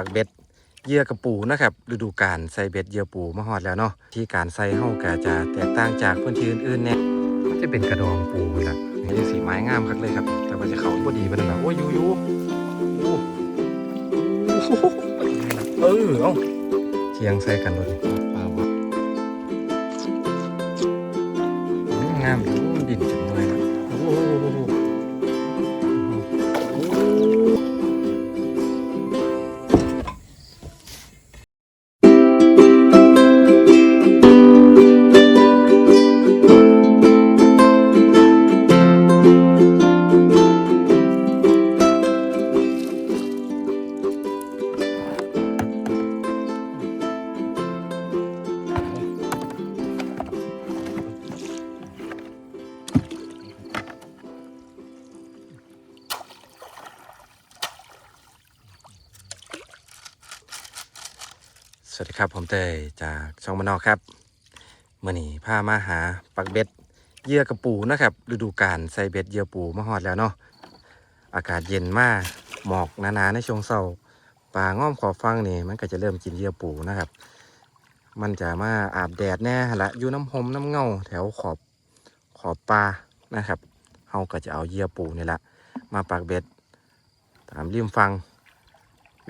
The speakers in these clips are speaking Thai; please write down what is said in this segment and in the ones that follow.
ปักเบ็ดเยื่อกระปูนะครับฤดูกาลใส่เบ็ดเยื่อปูมาฮอดแล้วเนาะที่การใส่เฮาก็จะแตกต่างจากพื้นที่อื่นๆเนี่ยมันจะเป็นกระดองปูนั่นล่ะนี่สีไม้งามคักเลยครับ แต่ว่าจะเขาบ่ดีปานนั้นะโอ้ยอยู่อยู่โอ้เออเอาเทียงใส่กันเลยปลาบ่อืมงามอยู่ดิน วัสดีครับผมเตยจากช่องมานอกครับเมื่อนี้พามาหาปักเบ็ดเยื่อกระปูนะครับฤดูกาลใส่เบ็ดเยื่อปูมาฮอดแล้วเนาะอากาศเย็นมากหมอกหนาๆในช่วงเช้าปลาง่อมขอบฟังนี่มันก็จะเริ่มกินเยื่อปูนะครับ มันจะมาอาบแดดแน่ละอยู่น้ำหมน้ำเงาแถวขอบขอบปลานะครับเฮาก็จะเอาเยื่อปูนี่แหละมาปักเบ็ดตามริมฟัง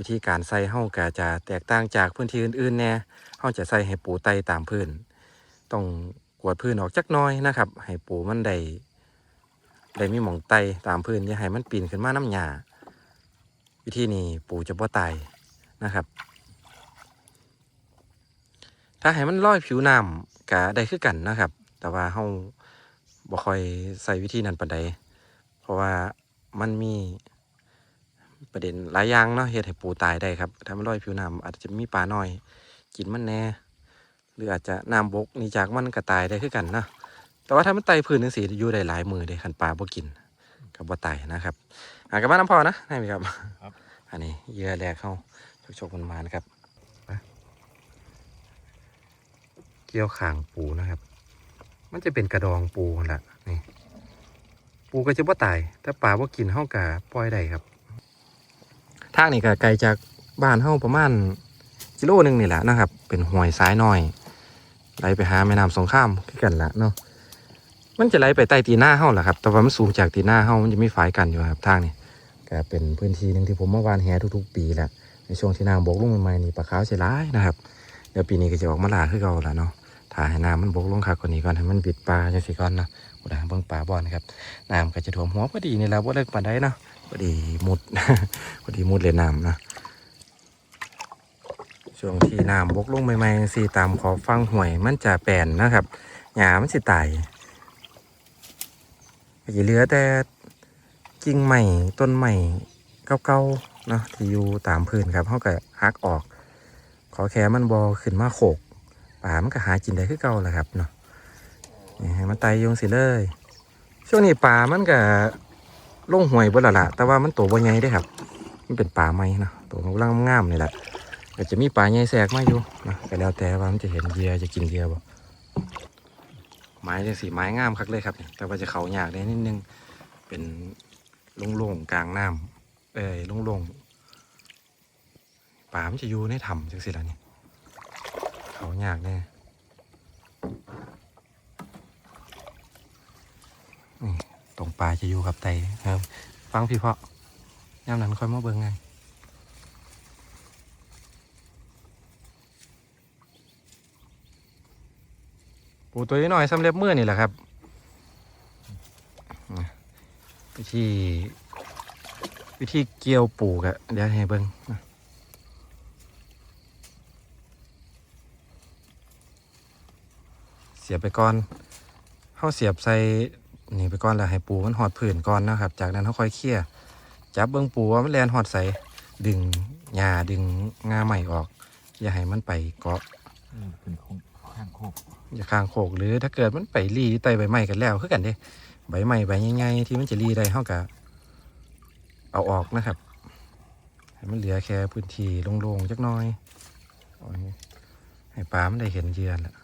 วิธีการใส่เฮาก็จะแตกต่างจากพื้นที่อื่นๆแน่เฮาจะใส่ให้ปูไตตามพื้น ต้องกวดพื้นออกจักน้อยนะครับ ให้ปูมันได้ได้มีหมองไตตามพื้นอย่าให้มันปีนขึ้นมาน้ำหยาวิธีนี้ปูจะบ่ตายนะครับ ถ้าให้มันลอยผิวน้ำก็ได้คือกันนะครับ แต่ว่าเฮาบ่ค่อยใส่วิธีนั้นปานใดเพราะว่ามันมี ประเด็นหลายอย่างเนาะเฮ็ดให้ปูตายได้ครับถ้ามันลอยผิวน้ำอาจจะมีปลาน้อย กินมันแน่ หรืออาจจะน้ำบกหนี่จากมันก็ตายได้คือกันเนาะแต่ว่าถ้ามันไตพื้นจังซี่อยู่ได้หลายมือเด้คันปลาบ่กินก็บ่ตายนะครับหากลับมาน้ำพอนะได้ไหมครับครับอันนี้เหยื่อแรกเข้าชกๆมันมานะครับไปเกี่ยวขางปูนะครับ มันจะเป็นกระดองปูนั่นละนี่ ปูก็จะบ่ตาย ถ้าปลาบ่กินเฮาก็ปล่อยได้ครับ ทางนี้ก็ไกลจากบ้านเฮาประมาณกิโลหนึงนี่แหละนะครับ เป็นห้วยซ้ายน้อยไหลไปหาแม่น้ำสงครามคือกันละเนาะมันจะไหลไปใต้ตีหน้าเฮาแหละครับ แต่ว่ามันสูงจากตีหน้าเฮามันจะมีฝ่ายกันอยู่ครับทางนี้ก็เป็นพื้นที่หนึ่งที่ผมมาวานแหทุกๆ ปีแหละในช่วงที่น้ำบกลงใหม่ๆนี่ปลาขาวใช่ร้ายนะครับเดี๋ยวปีนี้ก็จะออกมาลาคือเก่าละเนาะถ่ายให้น้ำมันบกลงคักกว่านี้ก่อนให้มันบิดปลาจังสิก่อนนะอุดาเบิ่งปลาบ่อนนะครับน้ำก็จะท่วมหัวพอดีนี่แหละบ่าเลิกปลานใดเนาะ พอดีมุดพอดีมุดเลยน้ำนะช่วงที่น้ำบกลงใหม่ๆสีตามขอฟังห่วยมันจะแปลนนะครับหญ้ามันสิตายก็เหลือแต่กิ่งใหม่ต้นใหม่เก่าๆเนาะที่อยู่ตามพื้นครับเขาก็หักออก ขอแค่มันบอขึ้นมาโขกป่ามันก็หากินได้คือเก่าแหละครับเนาะนี่ให้มันไตยงสิเลย ช่วงนี้ป่ามันก็ ลงห่วยเบ่ละละแต่ว่ามันตัวบ่ใหญ่เด้ครับ มันเป็นป่าไม้นะตัวมันกำลังงามนี่แหละก็จะมีป่าใหญ่แทรกมาอยู่นะก็แล้วแต่ว่ามันจะเห็นเหยื่อจะกินเหยื่อบ่ไม้จังสีไม้งามคักเลยครับ แต่ว่าจะเขายากได้นิดนึง เป็นโล่งๆกลางน้ำเอ้ยโล่งๆป่ามันจะอยู่ในถ้ำจังสิล่ะนี่เขายากแน่ ตรงปลายจะอยู่กับไตครับ ฟังพี่เพาะย่ำนั้นค่อยมาเบิ่งไงปูตัวนี้หน่อยสำเร็จเมื่อนี่แหละครับวิธีวิธีเกี่ยวปูกะเดี๋ยวให้เบิ่งนเสียบไปก่อนเข้าเสียบใส่ นี่ไปก่อนแล้วให้ปูมันหอดผื่นก่อนนะครับ จากนั้นเขาค่อยเคี่ยจับเบิ้งปูว่ามันแลนหอดใส่ดึงหญ้าดึงงาใหม่ออก อย่าให้มันไปเกาะเออเป็นโคงข้างโคกอย่าข้างโขกหรือถ้าเกิดมันไปรีไตใบไม้กันแล้วคือกันเด้ใบไม้ใบใหญ่ๆที่มันจะรีได้เขาก็เอาออกนะครับให้มันเหลือแค่พื้นที่โล่งๆจักหน้อยเอาอย่างนี้ให้ปลามันได้เห็นเหยือนละ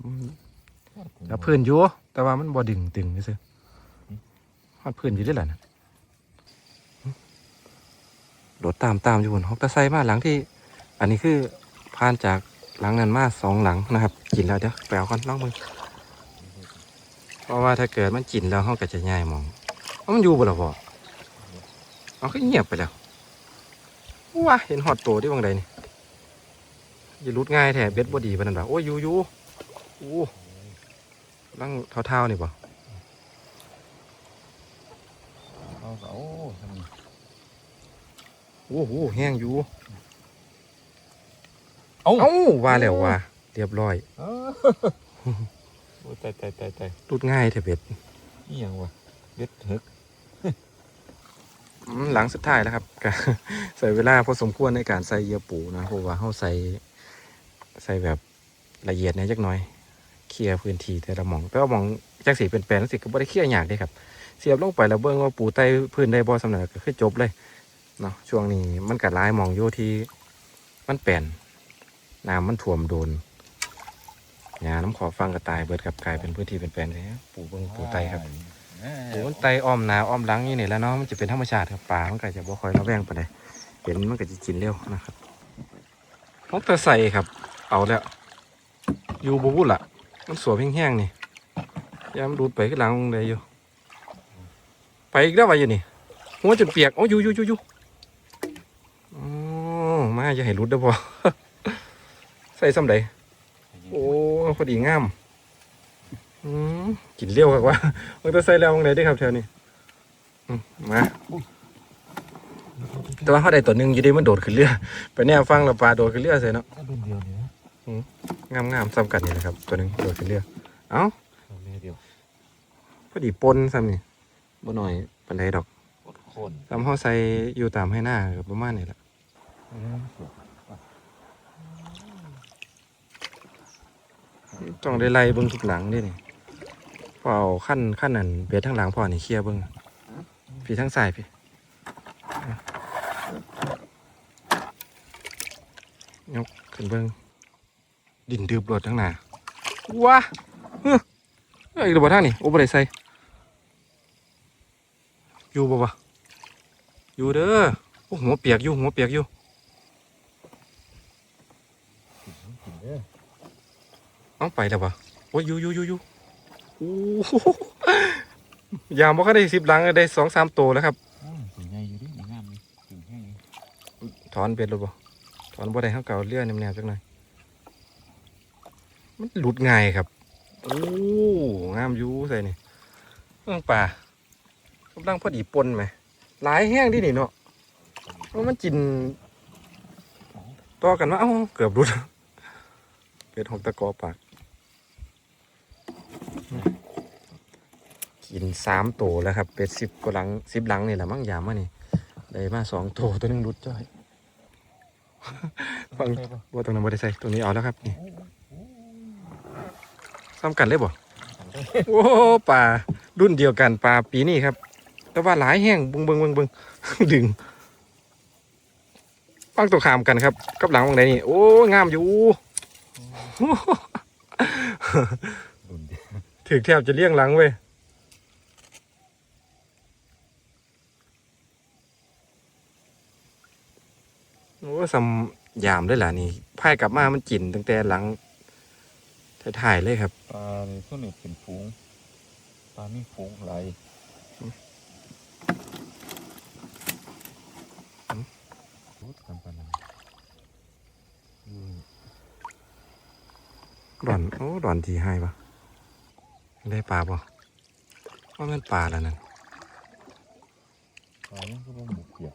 อืมแล้วพื้นอยู่แต่ว่ามันบ่ดึงตึงซื่อ ฮอดพื้นอยู่ได้แหละนะโดดตามตามอยู่บนฮอกตะไซมาหลังที่ อันนี้คือผ่านจากหลังนั้นมาสองหลังนะครับกินแล้วเดี๋ยวแปลก่อนน้องมึงเพราะว่าถ้าเกิดมันกินแล้วห้องก็จะง่ายมองเอามันอยู่บ่ล่ะพ่อเอาก็เงียบไปแล้วว้าเห็นหอดโตที่บางใดนี่อย่ารุดง่ายแท้เบ็ดบ่ดีปนันบ่าโอ้ยอยู่อยู่โอ้ลังเท่าๆนี่บ่ เอาเอาทำนี่ โอ้โหแห้งอยู่ เอาเอ้าว่าแล้วว่าเรียบร้อยเออโอ้ยตายตายตายตายรุดง่ายแท้เบ็ดนี่ยังวะเบ็ดเถกอืมหลังสุดท้ายแล้วครับก็ใส่เวลาพอสมควรในการใส่เหยื่อปูนะเพราะว่าเขาใส่ใส่แบบละเอียดเนี่ยจักหน่อย เคลียร์พื้นที่แต่ละหมองแต่ว่าหมองจักสีเป็นแปลนสิก็บ่ได้เคลียร์ยากเด้ครับ เสียบลงไปแล้วเบิ่งว่าปูใต้พื้นได้บ่สำเร็จก็คือจบเลย เนาะช่วงนี้มันก็หลายหมองอยู่ที่มันแปลนน้ำมันท่วมโดนหญ้าน้ำขอบฟังก็ตายเบิดครับกลายเป็นพื้นที่เป็นแปลนเลยปูเบิ่งปูไตครับแหม่โอ้มันไตอ้อมหนาอ้อมหลังอย่างนี่แหล้วเนาะมันจะเป็นธรรมชาติครับปลามันก็จะบ่ค่อยระแวงปานใดเห็นมันก็จะกินเร็วนะครับนกตะใส่ครับ เอาแล้วอยู่บ่บุ่นละมันสวมแห้งๆนี่ยามนดูดไปขึ้นหลังเลยอยู่ ไปอีกแล้ววะอยู่นี่หัวจนเปียกโอ้อยู่อยู่อยู่อยู่ อ๋อมาอย่าให้รุดเด้อพอใส่ซ้ำใดโอ้พอดีงามอืมกินเร็วครับว่ามันจะใส่แล้วตรงไหนได้ครับแถวนี้อืมมาแต่ว่าเขาได้ตัวหนึ่งอยู่ดีมันโดดขึ้นเรือไปแนวฟังแล้วปลาโดดขึ้นเรือใส่เนาะก็เดือนเดียวเนี่ยนะงามงามๆซ้ำกันนี่นะครับ ตัวหนึ่งโดดขึ้นเรือเอ้าเอาเดือนเดียวพอดีปนซ้ำนี่บ่หน่อยปันไดดอกโคตรโคนซ้ำเขาใส่อยู่ตามให้หน้าก็ประมาณนี้แหละเออสวย ต้องได้ไล่เบิ้งทุกหลังด้วยนี่พอเอาขั้นขั้นนั้นเบียดทั้งหลังพอนี่เคลียร์เบิ้งพี่ทั้งสายพี่ยกขึ้นเบิ้งดินดืบรถทั้งหน้าว้าเฮ้ยอ้ยระเบิดทางนี่โอ้บ่ได้ใส่อยู่บ่วะอยู่เด้อโอ้หัวเปียกอยู่หัวเปียกอยู่ กินเด้อ เอาไปแล้วปะโอ้ยอยู่อยู่อยู่อยู่โอ้โหยามบ่ค่อยได้สิบหลังได้สองสามตัวแล้วครับอ้าวตัวใหญ่อยู่ดิงามนี่ถึงแห้งนี่ถอนเบ็ดหรือบ่ถอนบ่ได้เขาเก่าเลื่อนแนวๆจักหน่อยมันหลุดง่ายครับโอ้งามอยู่ใส่นี่เรื่องป่ากำลังพอดีปนไหมหลายแห้งดินี่เนาะเพราะมันกินต่อกันว่าเอ้าเกือบหลุดเป็ดหกตะกอปาก กินสามตัวแล้วครับ เป็ดสิบกว่าลังสิบหลังนี่แหละมั้งยามมานี่ได้มาสองตัวตัวนึงรุดจ้อยฟังว่าตรงนั้นบ่ได้ใส่ตรงนี้เอาแล้วครับนี่ซ้ำกันเลยบ่โอ้ปลารุ่นเดียวกันปลาปีนี้ครับ แต่ว่าหลายแห้งบึงบึงบึงบึงดึงฟังตัวขามกันครับ กับหลังวังใดนี่ โอ้ งามอยู่ ถึงแทบจะเลี้ยงหลังเว้ยโอ้สำยามได้ล่ะนี่พายกลับมามันจินตั้งแต่หลังถ่ายๆเลยครับปลาในส่วนหนึ่งเป็นฝูงปลามีฝูงหลายโอ้ทำปลาหนังอืมดอนโอ้ดอนทีให้ปะ ได้ปลาปะว่ามันปลาแล้วนั่นปลายังก็บ่หมูเปียก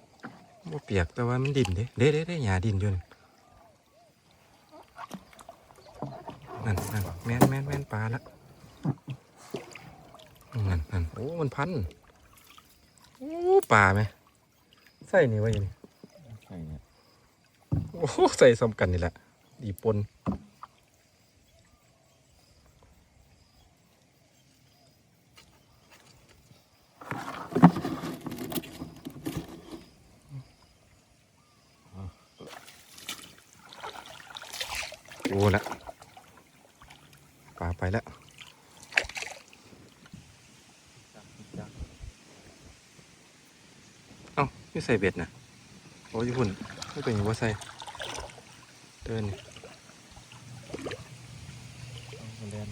ว่าเปียกแต่ว่ามันดินเด้เด้เด้เด้หยาดินอยู่นั่นนั่นนั่นแม่นแม่นแม่นปลาละนั่นนั่นโอ้มันพันโอ้ปลาไหมใส่นี่ไว้อยังนี่ใช่เนี่ยโอ้ใส่ซ้ำกันนี่แหละดีปนโอ้ละปลาไปแล้ว จักจัก เอ้าไม่ ใส่เบ็ดนะโอ้ยหุ่นไม่เป็นอย่างว่าใส่เดินนี่เอามาแลน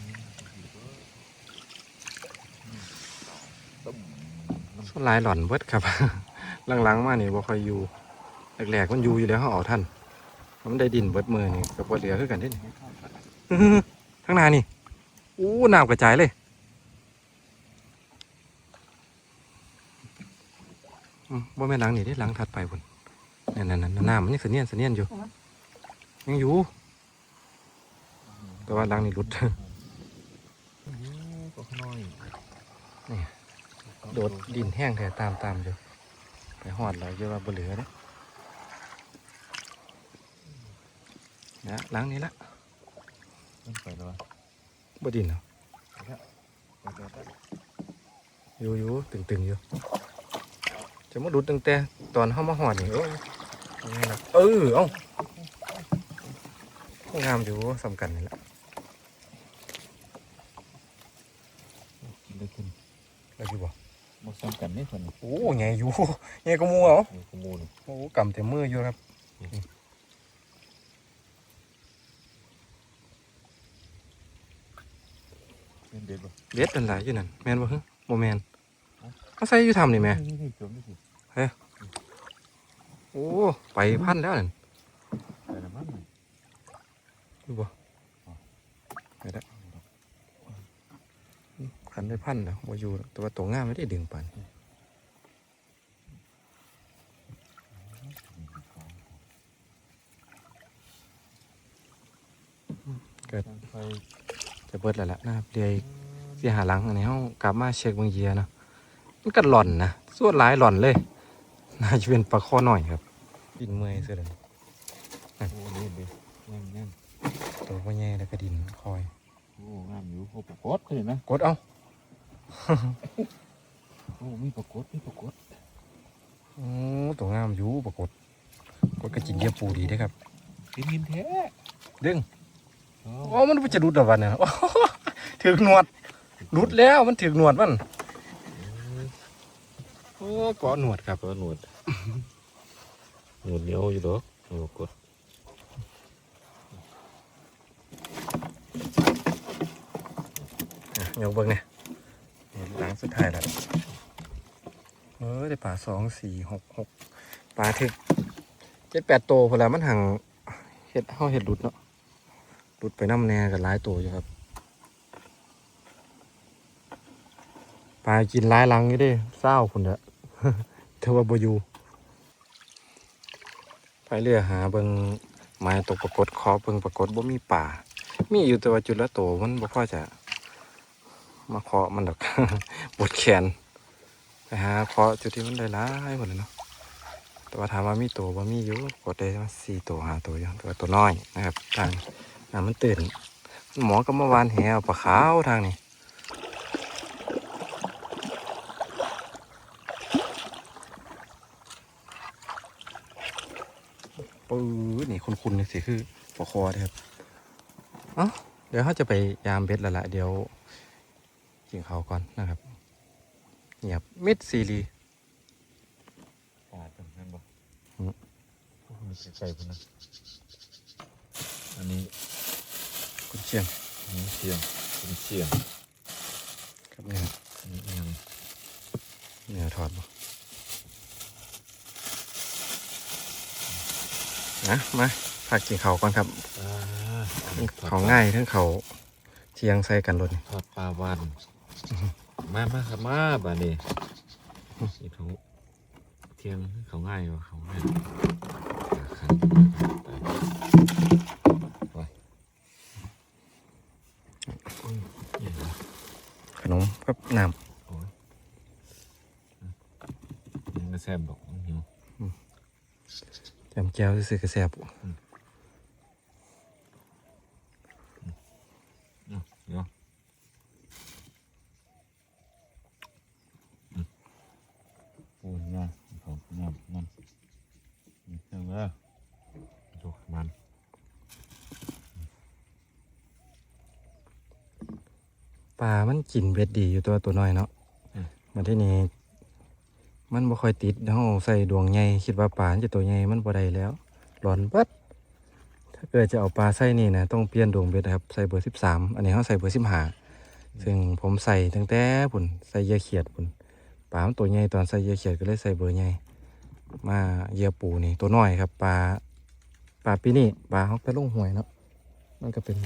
ต้มน้ส่วนลายหล่อนเบิดครับหลังๆมานี่บ่คอยอยู่แรกๆมันอยู่อยู่แล้วเขาเอาท่านมันได้ดินเบิดมือนี่กับบ่เหลือคือกันเด้นี่ำข้างหน้านี่อู้น้ำกระจายเลยอืม บ่แม่นหลังนี่เด้หลังถัดไปพุ่นนั่นนั่นนั่นน้ำมันยังเสนียนเสนียนอยู่ ยังอยู่ แต่ว่าหลังนี่หลุดก็น้อยนี่โดดดินแห้งแท้ตามตามอยู่ไปหอดแล้วเยอะว่าบ่เหลือเด้นะหลังนี้ละมันไปแล้ววะบ่ดินเหรอไปแล้วไปแล้วอยู่อยู่ตึงๆอยู่ จะมาดูดตั้งแต่ตอนเข้ามาหอดนี่โอ้ยยังไงล่ะเออเอ้างามอยู่สำคัญนี่แหละกินได้ขึ้นแล้วคือบ่หมดซ้ำกันนี่คนโอ้ใหญ่อยู่ใหญ่ก็มูเอาอยู่ขโมยโอ้กำแต่มืออยู่ครับเป็นเด็ดบ่เบ็ดเป็นหลายอยู่นั่นแมนบ่ฮึบ่แมนเขาใส่อยู่ทำนี่แม่นี่นี่จมนี่สิโอ้ไปพันแล้วนั่นไปแล้วมั้งดูบ่ไปแล้วขันได้พันแล้วบ่อยู่แต่ว่าตัวง่ามไม่ได้ดึงปานเกิดไฟจะเบิดแล้วล่ะนะครับเดี๋ยวอีกสิหาหลังอันนี้เฮากลับมาเช็คบางเยียนะมันก็หล่อนนะส่วนหลายหล่อนเลย น่าจะเป็นปลาข้อหน่อยครับ ดินเมื่อยเสียเลยโอ้นี่เด็ดงามงามตัวพ่อแย่แล้วก็ดินคอยโอ้งามอยู่โอ้ปรากฏก็เห็นนะกดเอาโอ้มีปรากฏมีปรากฏโอ้ตัวงามอยู่ปรากฏกดกระจิงเหยียบปูดีได้อครับกินกินแท้ดึงโอ้โอ้มันจะรุดหรอวันเนี่ยโอ้ถือกหนวดรุดแล้วมันถือกหนวดมันโอ้เกาะหนวดครับก็หนวดห นวดเหนียวอยู่ดอกปรากฏอะยกเบิ้งเนี่ยหลังสุดท้ายแล้วเออได้ปลาสองสี่หกหกปลาถึกเจ็ดแปดโตวพอแล้วมันห่างเห็ดเฮาเห็ดหลุดเนาะหลุดไปน้ำแน่กันหลายตัวอยู่ครับปลากินหลายลังอยู่ดิเศร้าคนเด้อเทว่าบอยู่ ไปเรือหาเบิงไม้ตกปรากฏขอเบิงปรากฏบ่มีป่า มีอยู่แต่ว่าจุดละโตวมันบ่พอจะมาเคาะมันดอกบดแขนไปหาเคาะจุดที่มันได้หลายหมดเลยเนาะแต่ว่าถามว่ามีตัวว่ามีอยู่กดได้มาสี่ตัวหาตัวอยู่ต่ว่าตัวน้อยนะครับ ทางน้ำมันตื่นหมอก็เมื่อวานแหเอาปลาขาวทางนี้ ปื้อนี่คุณๆนี่สิคือปลาคอเด้อครับเอ้าเดี๋ยวเขาจะไปยามเบ็ดแล้วล่ะเดี๋ยวกินเขาวก่อนนะครับเงียบมิดซีรีปาดกันนั่นบ่อืมโอ้มีไก่พุ่นนะอันนี้คุณเชียงอันนี้เชียงเป็นเชียงกับเนื้ออันนี้ยังเนื้อทอดบ่ นะมาพักกินเขาวก่อนครับอ่าทั้งเขาง่ายทั้งเขาเชียงใส่กันรถนี่ทอดปลาวานมามาครับมาบาดนี้นี่เขาเที่ยงเขาง่ายวะเขาง่ายขาดไปไปอุ้ยเห็นไหมขนมกับน้โอ้ยยังกระแซบดอกหิวำแจมแก้วซื้อๆกระแซบเนาะเนาะอืมโอ้ยงามเขางามงามนี่เรื่องแล้วดูมันปลามันกินเบ็ดดีอยู่ตัวตัวน้อยเนาะมาที่นี่ มันบ่ค่อยติดเฮาใส่ดวงใหญ่คิดว่าปลานจะตัวใหญ่มันบ่ได้แล้วหลอนเบิดถ้าเกิดจะเอาปลาใส่นี่นะต้องเปลี่ยนดวงเบ็ดนะครับใส่เบอร์13อันนี้เฮาใส่เบอร์15ซึ่งผมใส่ตั้งแต่พุ่นใส่เยื่อเขียดพุ่นปลานตัวใหญ่ตอนใส่เยื่อเขียดก็เลยใส่เบอร์ใหญ่มาเยื่อปูนี่ตัวน้อยครับปลาปลาปีนี้ปลาเฮาไปลงหวยเนาะมันก็เป็น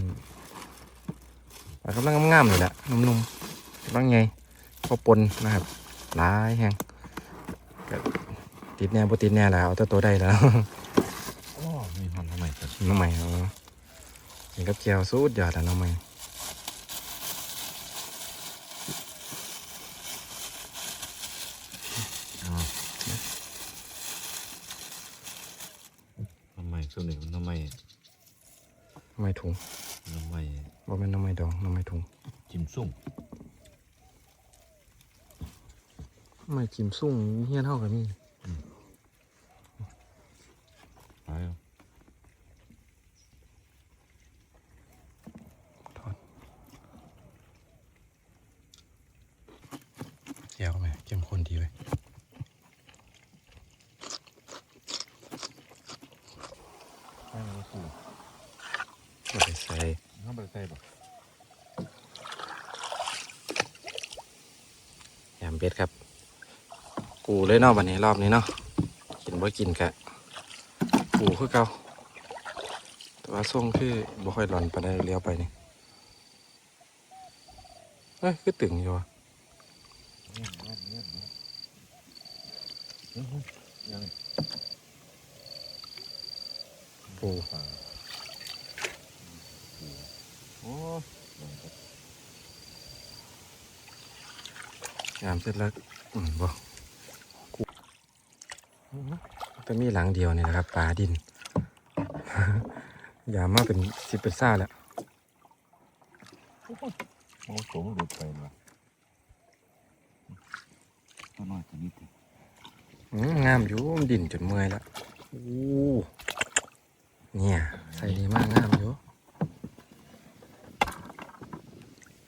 ปลากำลังงามๆนี่แหละนุ่มๆกำลังใหญ่พอปนนะครับหลายแฮง ติดแน่บ่ติดแน่แล้วเอาแต่ตัวได้แล้วโอ้มีหอนทำไมกันน้องใหม่เอานี่กับเจียวสูดยอดอะน้องใหม่อ๋อทำไมส่วนหนึ่งมันทำไมน้องใหม่ถุงทำไมบ่แม่นน้องใหม่ดองน้องใหม่ถุงจิ้มซุ่ม ไม่จิ้มซุ่งเฮี้ยนเท่ากับนี่ปเอา เจียวแม่เข้มข้นดีเว้ย ไปเอาปู บ่ได้ใส่ น้ำใบใส่ปะ แหมเบ็ดครับ กู เลยเนาะบัดนี้รอบนี้เนาะกินบ่กินกะกูคือเก่าแต่ว่าส่งคือบ่ค่อยร้อนปานใดเลี้ยวไปนี่เอ้ยคือตึงอยู่ว่ะเงี้ยเงี้ยเงี้ยเงี้ยอื้อหือยังปูปลาปูโอ้ยลงไปยามเสร็จแล้วอืมบ่กู แต่มีหลังเดียวนี่แหละครับปลาดินยามมาเป็นสิบเป็นซ่าแล้วโอ้โหสูงหลุดไปมาตัวน้อยตัวนี้ติอืมงามอยู่มันดินจนเมื่อยแล้วอู้เนี่ยใส่ดีมากงามอยู่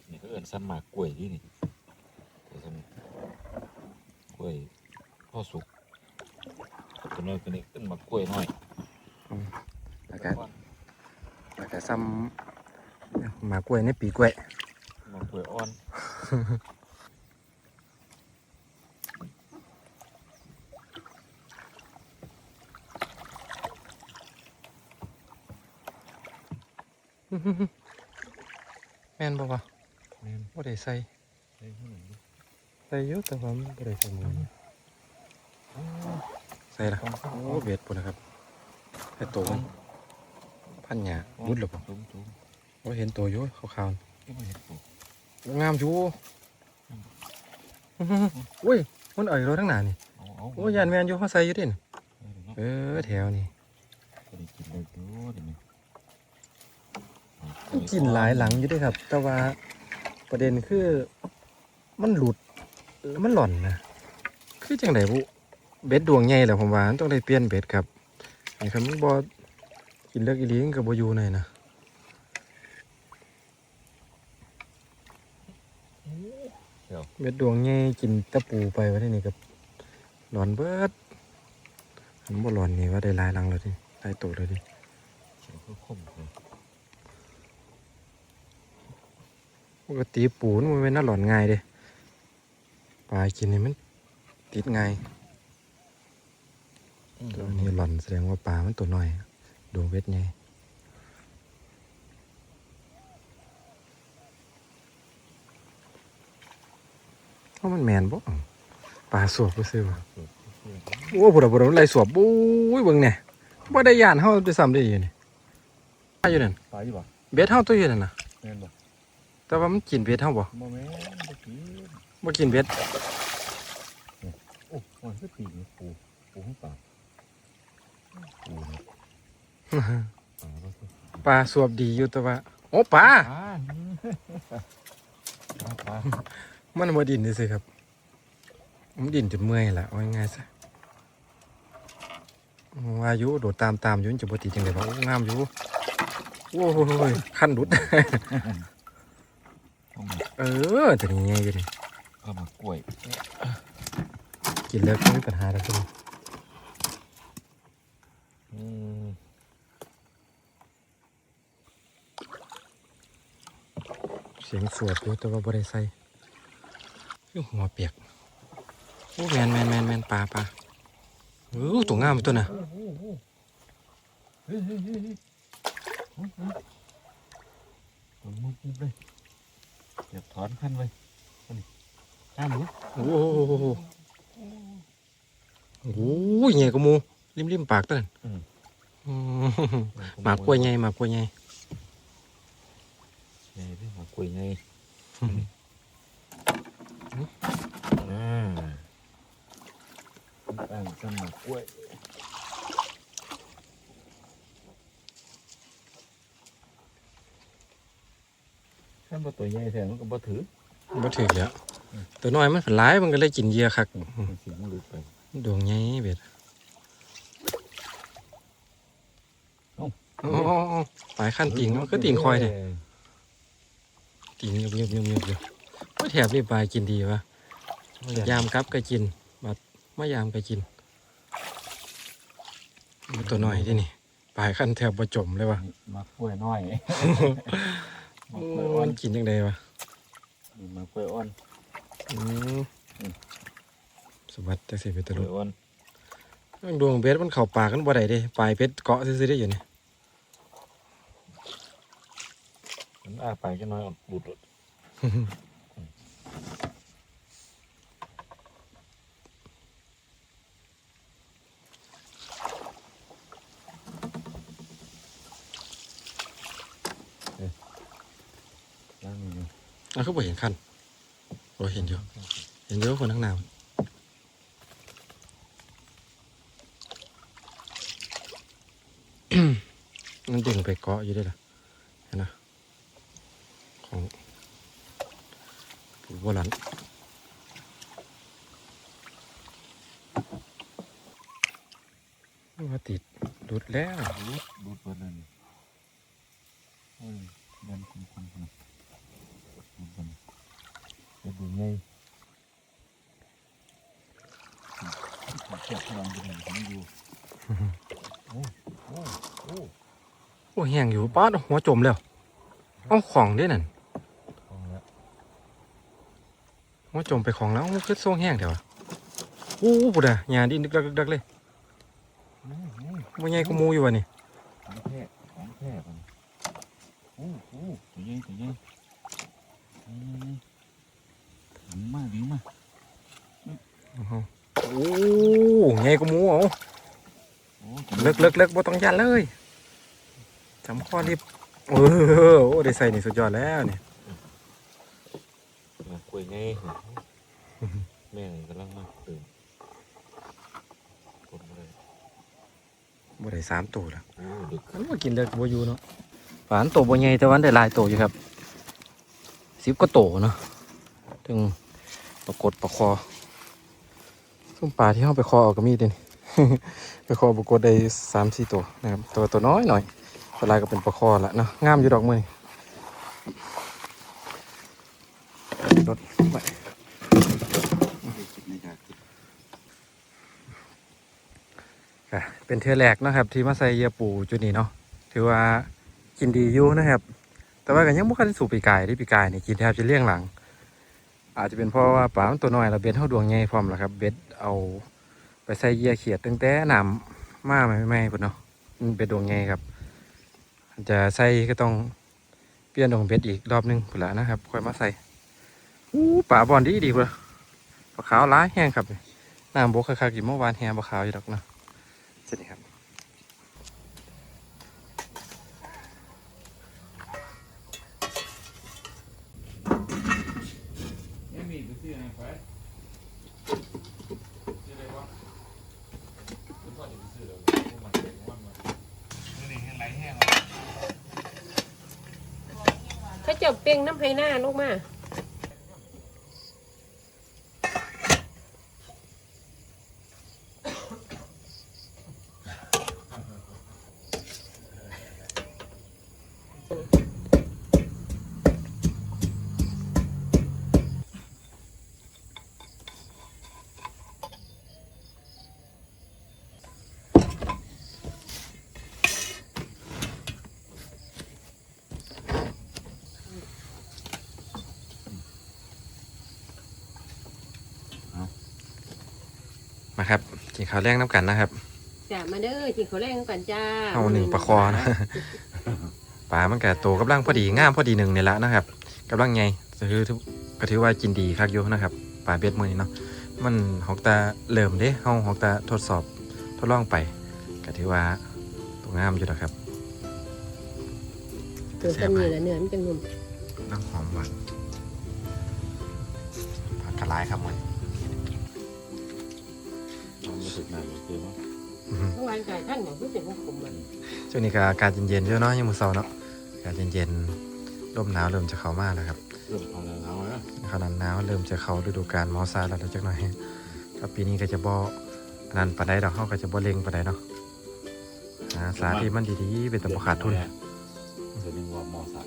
นี่ก็เอินซ้ำหมากกล้วยที่นี่แต่ซ้ำกล้วยพ่อสุก ตัวน้อยตัวนี้ขึ้นมากล้วยน้อยแล้วก็แล้วก็ซ้ำหมากล้วยในปีกล้วยมากล้วยอ่อนแม่นบ่วะแม่นบ่ได้ใส่ใส่ข้างหลังดิใส่อยู่แต่ว่ามันบ่ได้ใส่มืออ๋อ ใส่ละโอ้เบ็ดปุ่นนะครับไอ้ตัวมันพันหยารุดหรือเปล่าจุ้มจุ้มว่าเห็นตัวอยู่ขาวที่มาเห็ดปูๆโอ้งามอยู่อุ้ยมันเอ่ยรถทั้งหนานี่เอาเอาโอ้ยานแมนอยู่เขาใส่อยู่เดินเออเออแถวนี่ก็ได้กินได้ดูเดี๋ยวนี้กินหลายหลังอยู่เด้วยครับ แต่ว่าประเด็นคือมันหลุดแล้วมันหล่อนนะคือจังไดบุ เบ็ดดวงใหญ่แหละผมว่าต้องได้เปลี่ยนเบ็ดครับไอ้คำนี้บอกินเลิกอีหลีมันกับบอยู่หน่อยนะเบ็ดดวงใหญ่กินตะปูไปว่าได้นี่กับหลอนเบิดอันบ่หลอนนี่ว่าได้หลายหลังแล้วดิหลายตัวเลยดิเสียงคือคมเลยปกติปูนมันเป็นน่าหลอนง่ายเด้ปลากินนี่มันติดง่าย ตัวนี้หลอนแสดงว่าปลามันตัวน้อยดวงเบ็ดใหญ่เพราะมันแมนบ่ปลาสวบก็ซื้อวะโอ้บุดาบุดามันไหลสวบบู้ยเบิ่งเนี่ยบ่ได้ย่านเฮาจะซ้ำได้อยู่นี่ปลาอยู่นั่นตายอยู่ปะเบ็ดเฮาตัวอยู่นั่นน่ะแม่นปะแต่ว่ามันกินเบ็ดเฮาบ่โมแม่นบ่กินบ่กินเบ็ดโอ้มันคือปีกนี่ปูปูข้างปากปูนี่ปลาก็คือ ปลาสวบดีอยู่แต่ว่า โอ้ปลาปลาปลาปลามันบ่ดินซื่อๆครับมันดินจนเมื่อยละเอาง่ายๆซะว่าอยู่โดดตามตามๆอยู่มันจะบ่ติดจังได๋บ่โอ้งามอยู่โอ้โหคันดุดเอามาเออตัวนี้ใหญ่อยู่นี่เอามากล้วย กินแล้วก็ไม่มีปัญหาแล้วทุกคน เสียงสวดอยู่แต่ว่าบ่ได้ใส่อยู่หัวเปียกโอ้แมนแมนแมนแมนปลาปลาโอ้ตัวงามตัวน่ะเฮ้ยเฮ้ยเฮ้ยเฮ้ยโอ้โหผมมุดมุดเลยเดี๋ยวถอนขั้นไว้เอานี่ข้ามหนูโอ้โหโอ้โหใหญ่กว่าหมูริมริมๆปากตัวนั้นอืมหมากกล้วยใหญ่หมากกล้วยใหญ่ไงพี่หมา กกล้วยไงอ่าตั้งกันหมากกล้วยถ้าบ่ตัวใหญ่แท้มันก็บ่ถือบ่ถึกแล้ว ตัวน้อยมันฝันร้ายมันก็เลยกินเหยื่อคักมันสิมันหลุดไปดวงใหญ่เบ็ดเอ้าโอ้โอ้โอ้ปลายขั้นติงมันก็ติงคอยเลย ติงเงียบเงียบเงียบเงียบอยู่ว่าแถบนี่ปลายกินดีวะยามกลับก็กินบัดมายามก็กินมันตัวน้อยที่นี่ปลายขั้นแถบประจมเลยวะหมากกล้วยน้อยหมากโอ้กล้วยอ่อมันนกินยังไงวะนี่หมากกล้วยอ่อนอืมสวัสดีสิเป็นตกลล้วยกอ่อนมันดวงเบ็ดมันเข่าปากกันบ่ได้เด้ปลายเป็ดเกาะซื่อๆได้อยู่นี่ มันอ้าไปก็น้อยหลุดหลุดย่างนี่อยู่อะเขาบ่เห็นคันโอ้เห็นอยู่เห็นเยอะคนทั้งนามมันดึงไปเกาะอยู่ได้ล่ะเห็นนะของปูโบราณว่าติดหลุดแล้วหลุดหลุดเปิดเลยนี่เฮ้ยเดินคุมคุมคุมคุมคุมเดี๋ยวดูไงเจ็บพลังไปหนึ่งอยู่โอ้โอ้โอ้โอ้แห้งอยู่ป้าหัวจมแล้ว เอาของด้วยนั่น เอาละ หัวจมไปของแล้วมันคือทรงแห้งเดี๋ยวอะอู้ปุ๊ดอะหยาดินดึกดักดึกดักเลยนี่นี่มันใหญ่กว่าหมูอยู่วะนี่ของแท้ของแท้ก่อนโอ้โอ้ตัวใหญ่ตัวใหญ่นี่ดึงมาดึงมาโอ้โหโอ้ใหญ่กว่าหมูเอาโอ้เลิกเลิกเลิกบ่ต้องยันเลยจำข้อรีบเออโอ้ได้ใส่นี่สุดยอดแล้วนี่มาคุยไงแม่งกำลังมาตื่นกดเลยบ่ได้สามตัวแล้วโอ้ดึกมันมากินเลิกบ่อยู่เนาะฝานตัวบ่ใหญ่แต่วันได้หลายตัวอยู่ครับสิบก็โตวเนาะถึงปรากฏปลาคอส้มปลาที่เฮาไปคอเอาก็มีเด้นี่ไปคอปรากฏได้สามสี่ตัวนะครับตัวตัวน้อยหน่อยตัวลายก็เป็นปลาคอละเนาะงามอยู่ดอกมือนี่ รถไว้เป็นเทือแรกนะครับ ที่มาใส่เยื่อปูจุดนี้เนาะถือว่ากินดีอยู่นะครับ แต่ว่าก็ยังไม่คันสู่ปีกายที่ปีกายนี่กินแทบจะเลี่ยงหลัง อาจจะเป็นเพราะว่าปลามันตัวน้อยเราเบ็ดเท่าดวงใหญ่พร้อมแล้วครับ เบ็ดเอาไปใส่เยื่อเขียดตั้งแต่น้ำมาไม่ไม่พุ่นเนาะเป็นดวงใหญ่ครับจะใส่ก็ต้องเปลี่ยนดวงเบ็ดอีกรอบนึงพุ่นละนะครับ ค่อยมาใส่ อู้ปลาบอลดีดีพุ่นล่ะปลาขาวร้ายแห้งครับน้ำบกคักๆอยู่เมื่อวานแห้งปลาขาวอยู่ดอกเนาะสวัสดีครับไม่มีไปซื้ออะไรไปซื้อชื่อจะไปซื้อแล้วมันเป็นวันมานี่แห้งไหลแห้งถ้าจับเป่งน้ำไห้หน้าลูกมา นะครับกินข้าวแรงน้ำกันนะครับจ้ามาเด้อกินข้าวแรงกันจ้าเอาหนึ่งปลาคอนะปลามันก็โตกำลังพอดีงามพอดีหนึ่งนี่ละนะครับกำลังไงถือก็ถือว่ากินดีคักอยู่นะครับปลาเบ็ดมือนี้เนาะมันหอกตาเริ่มเด้เฮาหอกตาทดสอบทดลองไปก็ถือว่าตัวงามอยู่นะครับตัวตำนี้ละเนื้อมันจะนุ่มน้ำหอมหวานผักกระไลายครับมันมัน เมื่อวานไก่ท่านบอกรู้สึกว่าขมมันช่วงนี้ก็อากาศเย็นๆเยอะเนาะยังมือเสาเนาะอากาศเย็นๆลมหนาวเริ่มจะเข้ามาแล้วครับเริ่มพอแล้วนะขนาดหนาวเริ่มจะเข้าฤดูกาลมอซาแล้วจักหน่อยครับปีนี้ก็จะบ่อันนั้นปานใดดอกเฮาก็จะบ่เล็งปานใดเนาะหาสาที่มันดีๆเป็นตะบ่ขาดทุนเดือนหนึ่งว่ามอสัก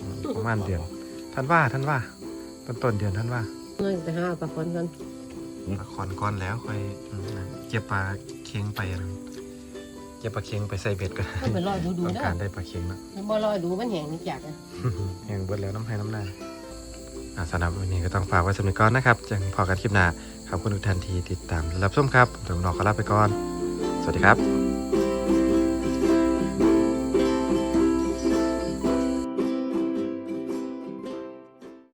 อืมประมาณเดือนท่านว่าท่านว่าต้นต้นๆเดือนท่านว่าเมื่อไปหาปลาคอนกันปลาขอนก้อนแล้วค่อยอืมเก็บปลาเค็งไปอันนั้นเก็บปลาเค็งไปใส่เบ็ดกันต้องไปรอดูดูต้องเด้อการได้ปลาเค็งเนาะบ่รอดูมันแห้งนี่จากนะแห้งเบิดแล้วน้ำให้น้ำหน้าอะสำหรับวันนี้ก็ต้องฝากไว้สำหรับก่อนนะครับจังพอกันคลิปหน้าขอบคุณทุกท่านที่ติดตามและรับชมครับผมนอกก็ลาไปก่อน สวัสดีครับ